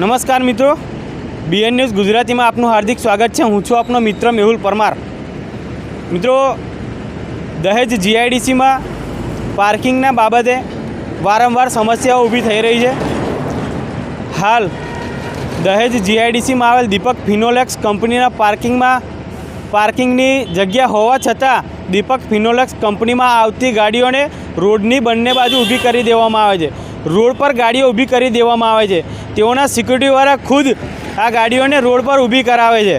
નમસ્કાર મિત્રો. BN news ગુજરાતીમાં આપનું હાર્દિક સ્વાગત છે. હું છું આપનો મિત્ર મેહુલ પરમાર. મિત્રો, દહેજ જીઆઈડીસીમાં પાર્કિંગના બાબતે વારંવાર સમસ્યાઓ ઊભી થઈ રહી છે. હાલ, દહેજ જીઆઈડીસીમાં આવેલ દીપક ફિનોલેક્સ કંપનીના પાર્કિંગમાં પાર્કિંગની જગ્યા હોવા છતાં દીપક ફિનોલેક્સ કંપનીમાં આવતી ગાડીઓને રોડની બંને બાજુ ઊભી કરી દેવામાં આવે છે. રોડ પર ગાડીઓ ઊભી કરી દેવામાં આવે છે. તેઓના સિક્યુરિટીવાળા ખુદ આ ગાડીઓને રોડ પર ઊભી કરાવે છે.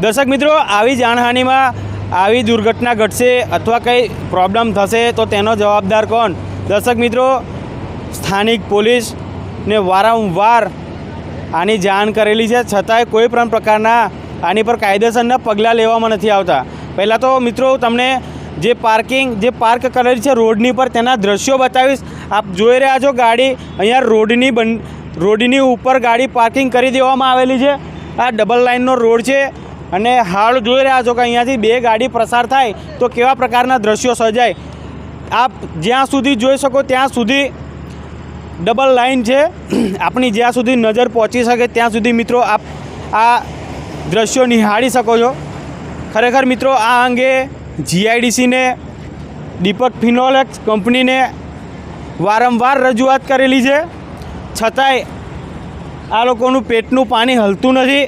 દર્શક મિત્રો, આવી જાનહાનિમાં આવી દુર્ઘટના ઘટશે અથવા કંઈ પ્રોબ્લેમ થશે તો તેનો જવાબદાર કોણ? દર્શક મિત્રો, સ્થાનિક પોલીસને વારંવાર આની જાણ કરેલી છે. છતાંય કોઈ પણ પ્રકારના આની પર કાયદેસરના પગલાં લેવામાં નથી આવતા. પહેલાં તો મિત્રો, તમને જે પાર્કિંગ, જે પાર્ક કરેલી છે રોડની પર તેના દ્રશ્યો બતાવીશ. આપ જોઈ રહ્યા છો ગાડી અહીંયા રોડની બન રોડની ઉપર ગાડી પાર્કિંગ કરી દેવામાં આવેલી છે. આ ડબલ લાઇનનો રોડ છે અને હાલ જોઈ રહ્યા છો કે અહીંયાથી બે ગાડી પ્રસાર થાય તો કેવા પ્રકારના દ્રશ્યો સર્જાય. આપ જ્યાં સુધી જોઈ શકો ત્યાં સુધી ડબલ લાઇન છે. આપણી જ્યાં સુધી નજર પહોંચી શકે ત્યાં સુધી મિત્રો આપ આ દ્રશ્યો નિહાળી શકો છો. ખરેખર મિત્રો આ અંગે જીઆઈડીસીને દીપક ફિનોલેક્સ કંપનીને વારંવાર રજૂઆત કરેલી છે. છતાંય આ લોકોનું પેટનું પાણી હલતું નથી.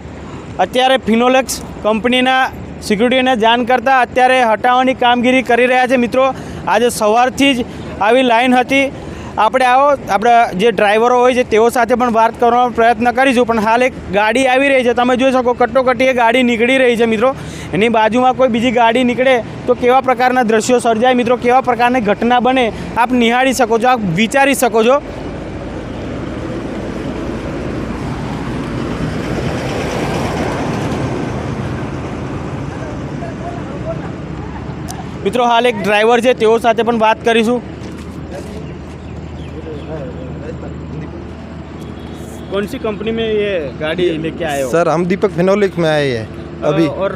અત્યારે ફિનોલેક્સ કંપનીના સિક્યુરિટીને જાણ કરતાં અત્યારે હટાવવાની કામગીરી કરી રહ્યા છે મિત્રો. આજે સવારથી જ આવી લાઈન હતી. આપણે આવો, આપણે જે ડ્રાઈવરો હોય છે તેઓ સાથે પણ વાત કરવાનો પ્રયત્ન કરીશું. પણ હાલ એક ગાડી આવી રહી છે. તમે જોઈ શકો કટોકટી એ ગાડી નીકળી રહી છે મિત્રો. એની બાજુમાં કોઈ બીજી ગાડી નીકળે તો કેવા પ્રકારના દ્રશ્યો સર્જાય મિત્રો? કેવા પ્રકારની ઘટના બને? આપ નિહાળી શકો છો, આપ વિચારી શકો છો. મિત્રો હાલ એક ડ્રાઈવર છે તેઓ સાથે પણ વાત કરીશું कौन सी कंपनी में ये गाड़ी लेके आए हो सर हम दीपक फिनोलिक्स में आए हैं अभी और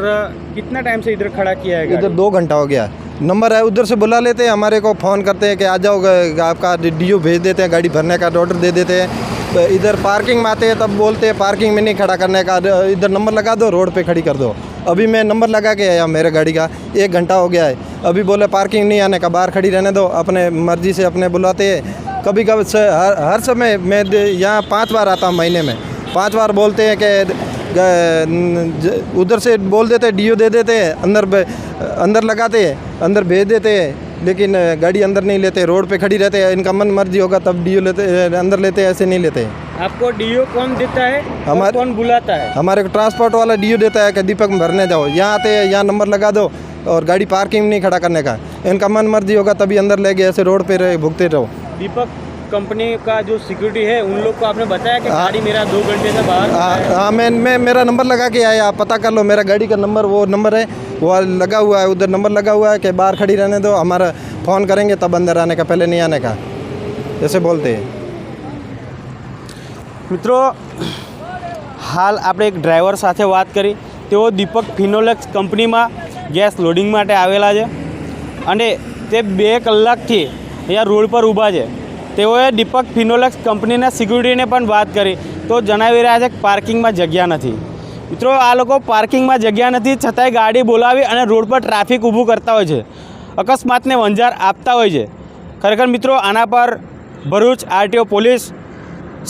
कितना टाइम से इधर खड़ा किया है इधर गाड़ी? दो घंटा हो गया नंबर है उधर से बुला लेते हैं हमारे को फ़ोन करते हैं कि आ जाओ ग- आपका डीओ भेज देते हैं गाड़ी भरने का ऑर्डर दे देते हैं तो इधर पार्किंग में आते हैं तब बोलते हैं पार्किंग में नहीं खड़ा करने का इधर नंबर लगा दो रोड पे खड़ी कर दो अभी मैं नंबर लगा के आया मेरे गाड़ी का, एक घंटा हो गया है। अभी बोले, पार्किंग नहीं आने का, बाहर खड़ी रहने दो, अपने मर्ज़ी से अपने बुलाते हैं। कभी कभी हर हर समय मैं यहाँ पाँच बार आता हूँ महीने में। पाँच बार बोलते हैं कि उधर से बोल देते डीओ दे देते हैं, अंदर अंदर लगाते हैं, अंदर भेज देते हैं। लेकिन गाड़ी अंदर नहीं लेते, रोड पे खड़ी रहते हैं, इनका मन मर्ज़ी होगा तब डीओ लेते, अंदर लेते ऐसे नहीं लेते। आपको डीओ कौन देता है हमारे- कौन बुलाता है? हमारे को ट्रांसपोर्ट वाला डीओ देता है कि दीपक में भरने जाओ। यहाँ आते हैं यहाँ नंबर लगा दो और गाड़ी पार्किंग नहीं खड़ा करने का। इनका मन मर्ज़ी होगा तभी अंदर ले गए ऐसे रोड पे रहे भुगते रहो। दीपक कंपनी का जो सिक्योरिटी है उन लोग को आपने बताया कि हाँ। गाड़ी मेरा दो घंटे से बाहर हाँ हाँ, मैं मैं मेरा नंबर लगा के आया आप पता कर लो मेरा गाड़ी का नंबर वो नंबर है वो लगा हुआ है उधर नंबर लगा हुआ है कि बाहर खड़ी रहने दो हमारा फ़ोन करेंगे तब अंदर आने का पहले नहीं आने का। ऐसे बोलते हैं। મિત્રો, હાલ આપણે એક ડ્રાઈવર સાથે વાત કરી. તેઓ દીપક ફિનોલેક્સ કંપનીમાં ગેસ લોડિંગ માટે આવેલા છે અને તે બે કલાકથી અહીંયા રોડ પર ઊભા છે. તેઓએ દીપક ફિનોલેક્સ કંપનીના સિક્યુરિટીને પણ વાત કરી. તો જણાવી રહ્યા છે કે પાર્કિંગમાં જગ્યા નથી. મિત્રો, આ લોકો પાર્કિંગમાં જગ્યા નથી, છતાંય ગાડી બોલાવી અને રોડ પર ટ્રાફિક ઊભું કરતા હોય છે. અકસ્માતને વંજાર આપતા હોય છે. ખરેખર મિત્રો, આના પર ભરૂચ આરટીઓ પોલીસ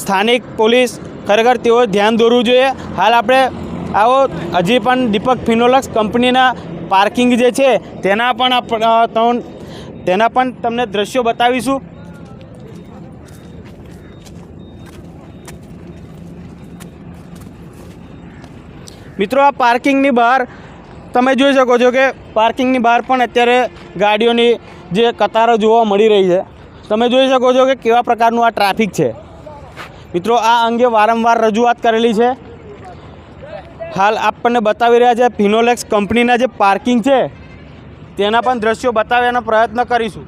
સ્થાનિક પોલીસ ખરેખર તેઓ ધ્યાન દોરવું જોઈએ. હાલ આપણે આવો હજી પણ દીપક ફિનોલક્સ કંપનીના પાર્કિંગ જે છે, તેના પણ તેના પણ તમને દ્રશ્યો બતાવીશું. મિત્રો, આ પાર્કિંગની બહાર તમે જોઈ શકો છો કે પાર્કિંગની બહાર પણ અત્યારે ગાડીઓની જે કતારો જોવા મળી રહી છે. તમે જોઈ શકો છો કે કેવા પ્રકારનું આ ટ્રાફિક છે. મિત્રો, આ અંગે વારંવાર રજૂઆત કરેલી છે. હાલ આપણને બતાવી રહ્યા છે ફિનોલેક્સ કંપનીના જે પાર્કિંગ છે, તેના પણ દ્રશ્યો બતાવવાનો પ્રયત્ન કરીશું.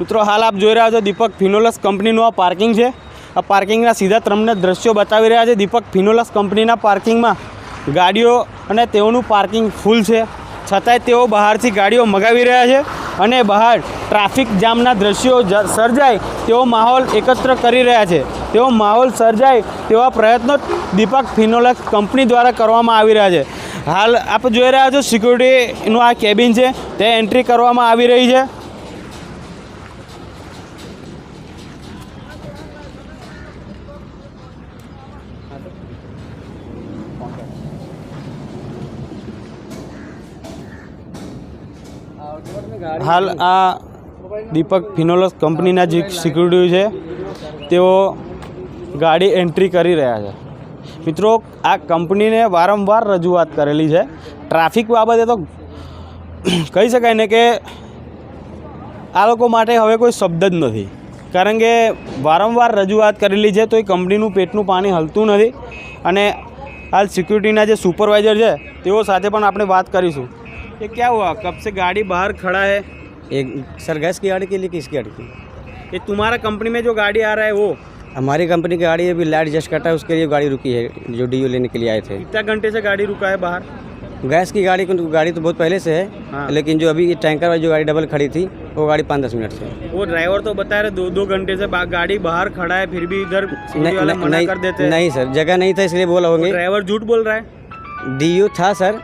મિત્રો, હાલ આપ જોઈ રહ્યા છો દીપક ફિનોલસ કંપનીનું આ પાર્કિંગ છે. આ પાર્કિંગના સીધા તમને દ્રશ્યો બતાવી રહ્યા છે. દીપક ફિનોલસ કંપનીના પાર્કિંગમાં ગાડીઓ અને તેઓનું પાર્કિંગ ફૂલ છે. છતાંય તેઓ બહારથી ગાડીઓ મગાવી રહ્યા છે અને બહાર ટ્રાફિક જામના દ્રશ્યો સર્જાય તેવો માહોલ એકત્ર કરી રહ્યા છે. તેવો માહોલ સર્જાય તેવા પ્રયત્નો દીપક ફિનોલેક્સ કંપની દ્વારા કરવામાં આવી રહ્યા છે. હાલ આપ જોઈ રહ્યા છો સિક્યુરિટીનું આ કેબિન છે. તે એન્ટ્રી કરવામાં આવી રહી છે. હાલ આ દીપક ફિનોલસ કંપનીના જે સિક્યુરિટી છે, તેઓ ગાડી એન્ટ્રી કરી રહ્યા છે. મિત્રો, આ કંપનીને વારંવાર રજૂઆત કરેલી છે. ટ્રાફિક બાબતે તો કહી શકાય ને કે આ લોકો માટે હવે કોઈ શબ્દ જ નથી. કારણ કે વારંવાર રજૂઆત કરેલી છે, તો એ કંપનીનું પેટનું પાણી હલતું નથી. અને હાલ સિક્યુરિટીના જે સુપરવાઇઝર છે, તેઓ સાથે પણ આપણે વાત કરીશું. ये क्या हुआ? कब से गाड़ी बाहर खड़ा है? एक सर गैस की गाड़ी के लिए किसकी गाड़ी की? ये तुम्हारा कंपनी में जो गाड़ी आ रहा है वो? हमारी कंपनी की गाड़ी अभी लाइट जस्ट कटा है उसके लिए गाड़ी रुकी है जो डीयू लेने के लिए आए थे। कितना घंटे से गाड़ी रुका है बाहर? गैस की गाड़ी को गाड़ी तो बहुत पहले से है हाँ। लेकिन जो अभी टैंकर वाली जो गाड़ी डबल खड़ी थी वो गाड़ी पाँच दस मिनट से वो ड्राइवर तो बता रहे दो दो घंटे से गाड़ी बाहर खड़ा है फिर भी इधर नहीं नहीं, कर देते नहीं सर जगह नहीं था इसलिए बोला होंगे। ड्राइवर झूठ बोल रहा है? डीयू था सर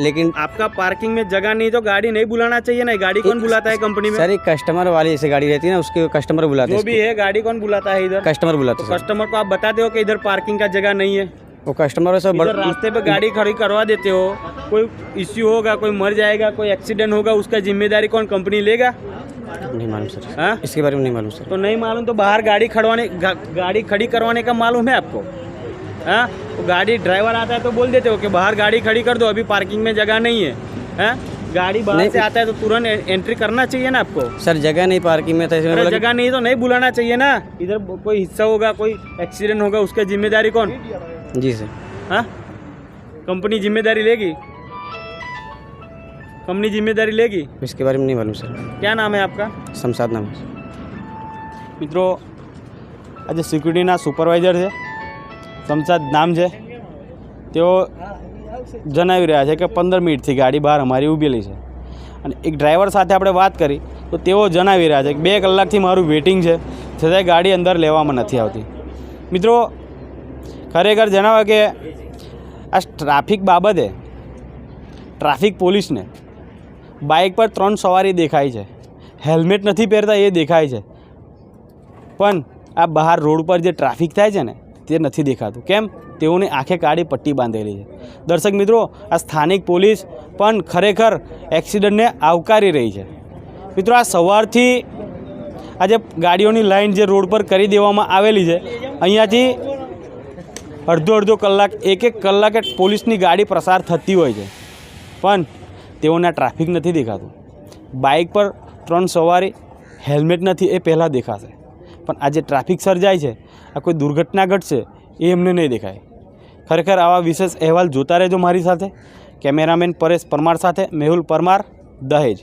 लेकिन आपका पार्किंग में जगह नहीं तो गाड़ी नहीं बुलाना चाहिए ना? गाड़ी कौन बुलाता है कंपनी में? सर एक कस्टमर वाली ऐसे गाड़ी रहती है ना उसके कस्टमर बुलाते जो भी है गाड़ी कौन बुलाता है इधर? कस्टमर बुलाते तो कस्टमर को आप बताते हो कि इधर पार्किंग का जगह नहीं है। वो कस्टमर सब रास्ते पे गाड़ी खड़ी करवा देते हो। कोई इश्यू होगा कोई मर जाएगा कोई एक्सीडेंट होगा उसका ज़िम्मेदारी कौन कंपनी लेगा? नहीं मालूम सर। हाँ? इसके बारे में नहीं मालूम सर। तो नहीं मालूम तो बाहर गाड़ी खड़वाने गा, गाड़ी खड़ी करवाने का मालूम है आपको? हाँ? तो गाड़ी ड्राइवर आता है तो बोल देते हो कि बाहर गाड़ी खड़ी कर दो अभी पार्किंग में जगह नहीं है हाँ गाड़ी बाहर नहीं। से आता है तो तुरंत ए- एंट्री करना चाहिए ना आपको सर जगह नहीं पार्किंग में था इसलिए अरे बोला कि- जगह नहीं तो नहीं बुलाना चाहिए ना इधर कोई हिस्सा होगा कोई एक्सीडेंट होगा उसका जिम्मेदारी कौन जी सर हाँ कंपनी जिम्मेदारी लेगी कंपनी जिम्मेदारी लेगी इसके बारे में नहीं मालूम सर क्या नाम है आपका शमशाद नाम है મિત્રો આજે સિક્યુરિટીના સુપરવાઇઝર છે શમશાદ નામ છે. તેઓ જણાવી રહ્યા છે કે પંદર મિનિટથી ગાડી બહાર અમારી ઊભેલી છે. અને એક ડ્રાઈવર સાથે આપણે વાત કરી, તો તેઓ જણાવી રહ્યા છે કે બે કલાકથી મારું વેઇટિંગ છે. છતાંય ગાડી અંદર લેવામાં નથી આવતી. મિત્રો, ખરેખર જણાવે કે આ ટ્રાફિક બાબતે ટ્રાફિક પોલીસને બાઇક પર ત્રણ સવારી દેખાય છે. હેલ્મેટ નથી પહેરતા એ દેખાય છે. પણ આ બહાર રોડ પર જે ટ્રાફિક થાય છે ને તે નથી દેખાતું. કેમ? તેઓની આંખે કાળી પટ્ટી બાંધેલી છે. દર્શક મિત્રો, આ સ્થાનિક પોલીસ પણ ખરેખર એક્સિડન્ટને આવકારી રહી છે. મિત્રો, આ સવારથી આ જે ગાડીઓની લાઈન જે રોડ પર કરી દેવામાં આવેલી છે, અહીંયાથી અડધો અડધો કલાક, એક એક કલાકે પોલીસની ગાડી પ્રસાર થતી હોય છે. પણ તેઓને ટ્રાફિક નથી દેખાતું. બાઇક પર ત્રણ સવારી, હેલ્મેટ નથી, એ પહેલાં દેખાશે. પણ આ જે ટ્રાફિક સર્જાય છે આ કોઈ દુર્ઘટના ઘટશે એ એમને નહીં દેખાય. ખરેખર આવા વિશેષ અહેવાલ જોતા રહેજો મારી સાથે. કેમેરામેન પરેશ પરમાર સાથે મેહુલ પરમાર દહેજ.